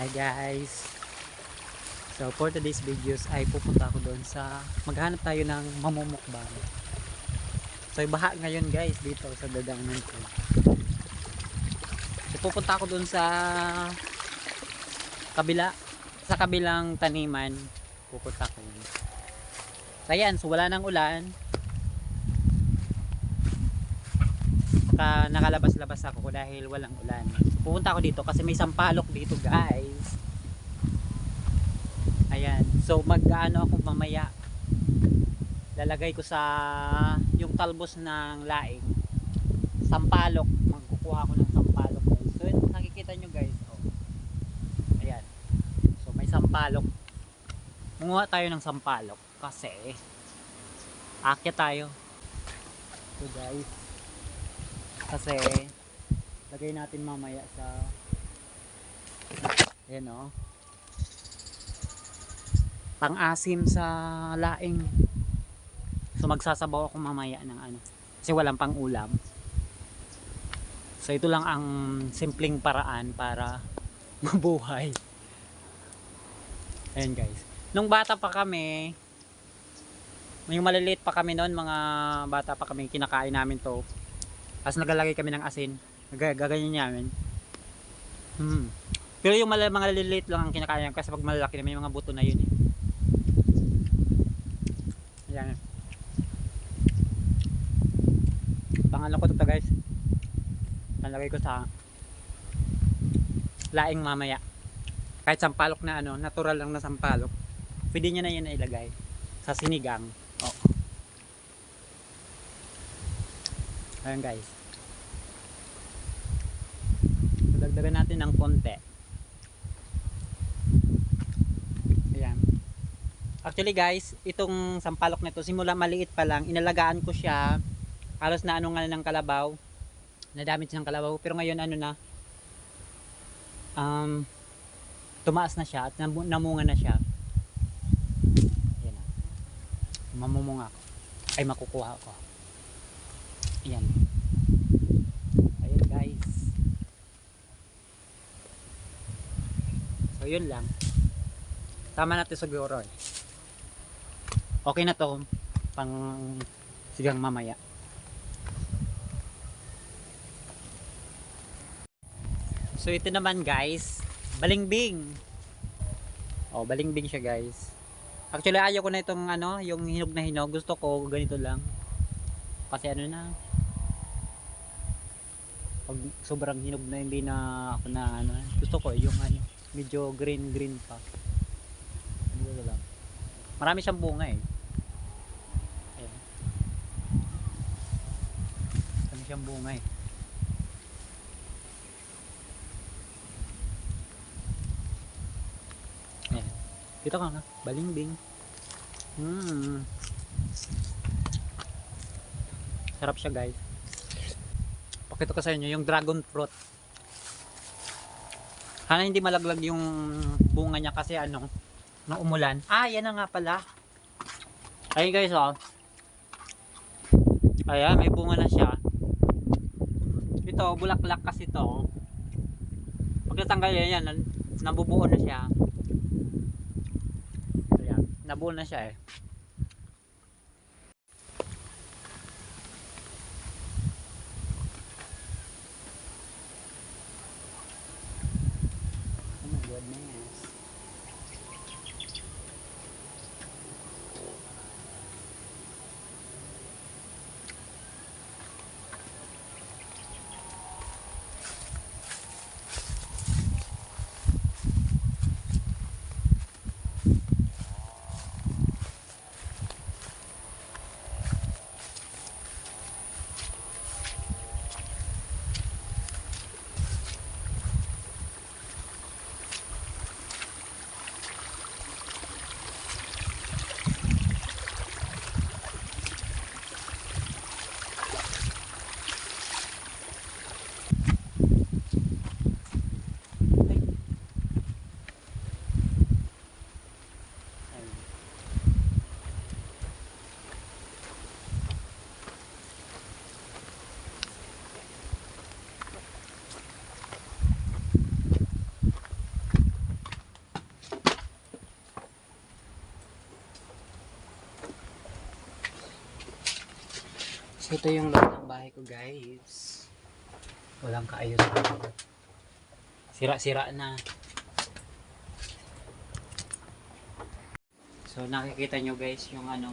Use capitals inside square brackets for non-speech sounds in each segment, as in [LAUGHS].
Hi guys! So for today's videos ay pupunta ako doon sa maghanap tayo ng mamumukbang. So baha ngayon guys dito sa dadaanan ko. So pupunta ako doon sa kabila sa kabilang taniman pupunta ako. So ayan, so wala nang ulan. Naka, nakalabas-labas ako dahil walang ulan. Pupunta ako dito kasi may sampalok dito guys. Ayan. So mag-ano ako mamaya. Lalagay ko sa yung talbos ng laing. Sampalok. Magkukuha ako ng sampalok guys. So nakikita nyo guys. Oh. Ayan. So may sampalok. Munguha tayo ng sampalok kasi akyat tayo. So guys. Kasi lagay natin mamaya sa ayan o pang-asim sa laing. So magsasabaw ako mamaya ng ano kasi walang pang ulam so ito lang ang simpleng paraan para [LAUGHS] mabuhay. Ayan guys. Nung bata pa kami yung maliliit pa kami noon mga bata pa kami kinakain namin to. Tapos naglalagay kami ng asin gaganyan namin. Hmm. Pero yung mal- mga liliit lang ang kinakain kasi pag malalaki na may mga buto na yun eh. Ayan. Pangalan ko to, to guys. Nalagay ko sa laing mamaya. Kahit sampalok na ano, natural lang na sampalok. Pwede nyo na na ilagay sa sinigang. Oh. Ayan guys. Dagdagan natin ng konti. Ayan. Actually guys itong sampalok na to simula maliit pa lang inalagaan ko siya halos na ano nga ng kalabaw nadamage ng kalabaw. Pero ngayon ano na um, tumaas na siya at namu- namunga na siya. Ayan mamumunga ako. Ay makukuha ako. Ayan guys So yun lang. Tama natin siguro. eh. Okay na to pang sigang mamaya. So ito naman guys, balingbing. Oh, balingbing siya guys. Actually ayaw ko na itong ano, yung hinog na hinog. Gusto ko ganito lang. Kasi ano na, pag sobrang hinog na hindi na ako na ano, gusto ko yung ano, medyo green green pa. Ganito lang marami siyang bunga eh. Ayan. marami siyang bunga eh. Ayan. dito ka nga. Balingbing hmm. Sarap siya guys. Pakita ko sa inyo yung dragon fruit sana hindi malaglag yung bunga niya kasi ano, nung umulan. Ah, yan na nga pala. Ayun guys, oh. Ayan, may bunga na siya. Ito, bulaklak kasi to. Pag natanggal yan, yan nabubuo na siya. Ayan, nabuo na siya eh. So ito yung loob ng bahay ko guys. Walang kaayos. Sira-sira na. So nakikita nyo guys yung ano,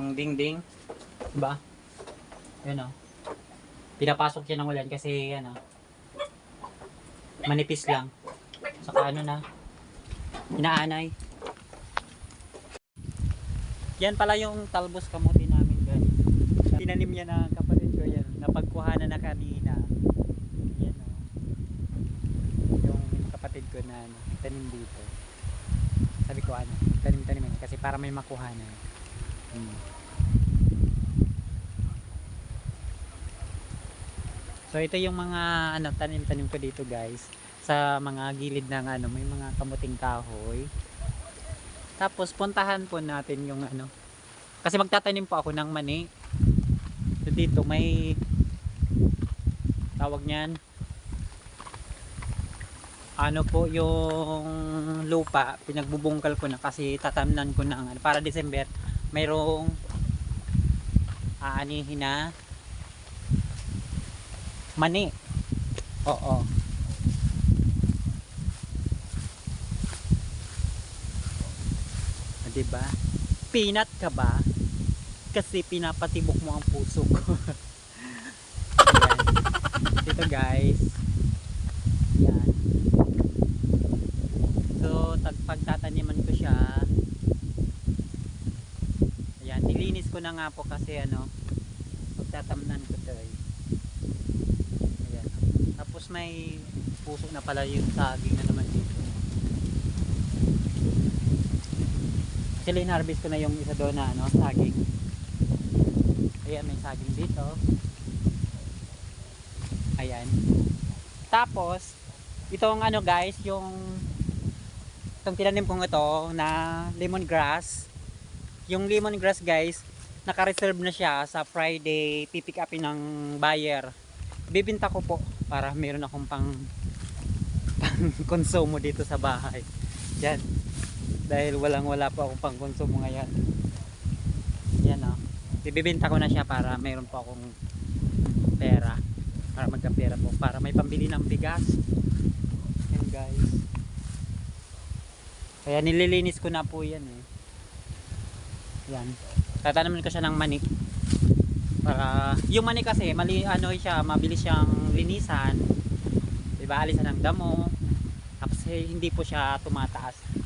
yung dingding. Ba? Yun o. Pinapasok siya ng ulan kasi ano, manipis lang. Saka ano na, inaanay. Yan pala yung talbos kamote namin guys. Tinanim niya na kapatid ko yan. Napagkuhanan na kanina. Yan o. Yung kapatid ko na ano, tanim dito. Sabi ko ano, tanim-tanim yan kasi para may makuhanan. Hmm. So ito yung mga ano tanim-tanim ko dito guys sa mga gilid ng ano may mga kamuting kahoy. Tapos puntahan po natin yung ano kasi magtatanim po ako ng mani. Dito may tawag niyan. Ano po yung lupa pinagbubungkal ko na kasi tatamnan ko ano, para December mayroong aanihin na mani. Oo. Ah, diba? Pinat ka ba kasi pinapatibok mo ang puso ko. [LAUGHS] Dito guys. Yan so pagtataniman ko siya. Ayan nilinis ko na nga po kasi ano pagtatamnan ko to eh. ayan. Tapos may puso na pala yung saging na naman dito. Actually harvest ko na yung isa doon na ano saging ayan may saging dito? Ayan. Tapos itong ano guys yung itong tinanim kong ito na lemongrass. Yung lemongrass guys naka-reserve na siya sa Friday pipick upin ng buyer. Bibinta ko po para meron akong pang [LAUGHS] pang konsumo dito sa bahay. Yan. Dahil walang wala pa akong pang konsumo ngayon. Yan o bibibinta ko na siya para meron po akong pera para magkapera po para may pambili ng bigas. Yan guys. Kaya nililinis ko na po yan eh. Yan tatanamin ko siya ng mani. Para yung mani kasi mali ano siya mabilis siyang linisan. Diba alisan ng damo. Tapos eh, hindi po siya tumataas